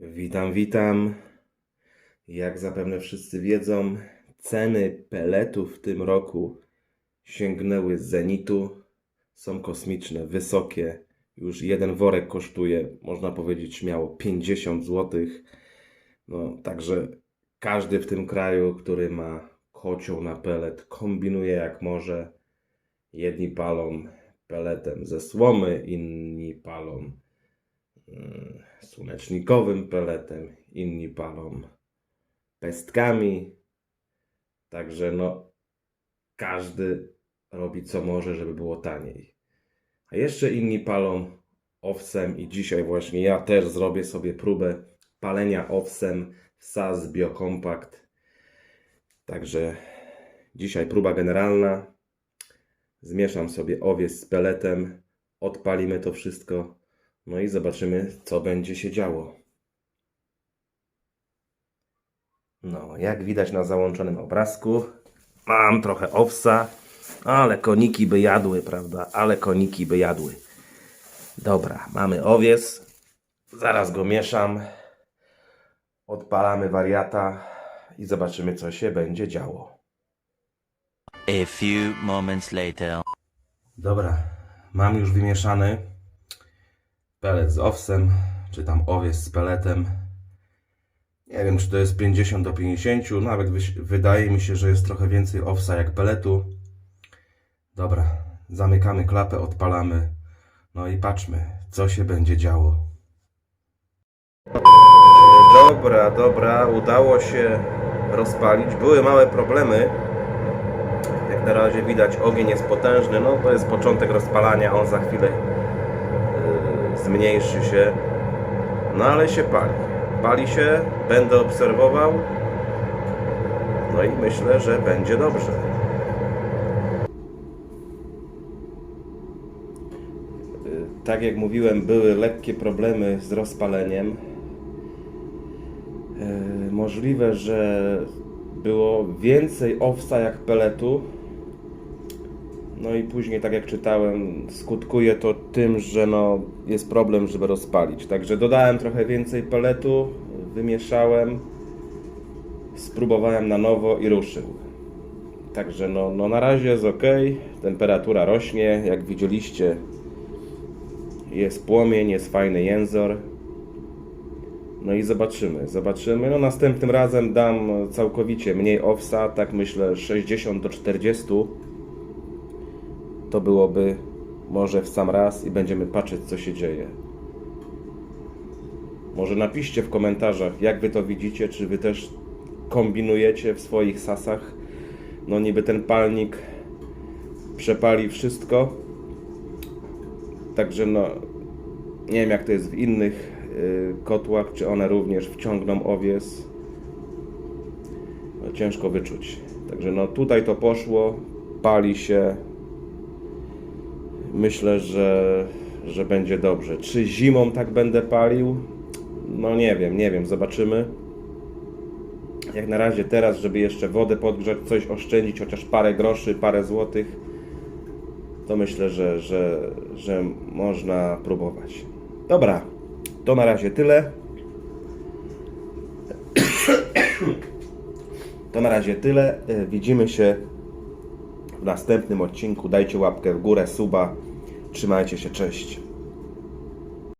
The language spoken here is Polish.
Witam, witam. Jak zapewne wszyscy wiedzą, ceny peletów w tym roku sięgnęły zenitu. Są kosmiczne, wysokie. Już jeden worek kosztuje, można powiedzieć, śmiało 50 zł. No, także każdy w tym kraju, który ma kocioł na pelet, kombinuje jak może. Jedni palą peletem ze słomy, inni palą słonecznikowym peletem, inni palą pestkami. Także no, każdy robi co może, żeby było taniej. A jeszcze inni palą owsem i dzisiaj właśnie ja też zrobię sobie próbę palenia owsem w SAS Biokompakt. Także dzisiaj próba generalna. Zmieszam sobie owiec z peletem, odpalimy to wszystko, no i zobaczymy, co będzie się działo. No, jak widać na załączonym obrazku, mam trochę owsa, ale koniki by jadły, prawda? Ale koniki by jadły. Dobra, mamy owiec, zaraz go mieszam, odpalamy wariata i zobaczymy, co się będzie działo. A few moments later. Dobra, mam już wymieszany pelet z owsem, czy tam owiec z peletem. Nie wiem, czy to jest 50 do 50, nawet wyś- wydaje mi się, że jest trochę więcej owsa jak peletu. Dobra, zamykamy klapę, odpalamy. No i patrzmy, co się będzie działo. Dobra, dobra, udało się rozpalić. Były małe problemy. Jak na razie widać, ogień jest potężny. No to jest początek rozpalania, on za chwilę zmniejszy się. No ale się pali. Pali się, będę obserwował. No i myślę, że będzie dobrze. Yy, Tak jak mówiłem, były lekkie problemy z rozpaleniem. Yy, Możliwe, że było więcej owsa jak peletu. No i później, tak jak czytałem, skutkuje to tym, że no, jest problem, żeby rozpalić. Także dodałem trochę więcej peletu, wymieszałem, spróbowałem na nowo i ruszył. Także no, no na razie jest ok, temperatura rośnie, jak widzieliście jest płomień, jest fajny jęzor. No i zobaczymy, zobaczymy. No następnym razem dam całkowicie mniej owsa, tak myślę 60 do 40. To byłoby może w sam raz i będziemy patrzeć co się dzieje. Może napiszcie w komentarzach jak wy to widzicie, czy wy też kombinujecie w swoich sasach. No niby ten palnik przepali wszystko. Także no nie wiem jak to jest w innych y, kotłach, czy one również wciągną owiec. No, ciężko wyczuć. Także no tutaj to poszło, pali się. Myślę, że, że będzie dobrze. Czy zimą tak będę palił? No nie wiem, nie wiem, zobaczymy. Jak na razie teraz, żeby jeszcze wodę podgrzać, coś oszczędzić, chociaż parę groszy, parę złotych, to myślę, że, że, że można próbować. Dobra, to na razie tyle. To na razie tyle. E, Widzimy się następnym odcinku. Dajcie łapkę w górę, suba. Trzymajcie się, cześć.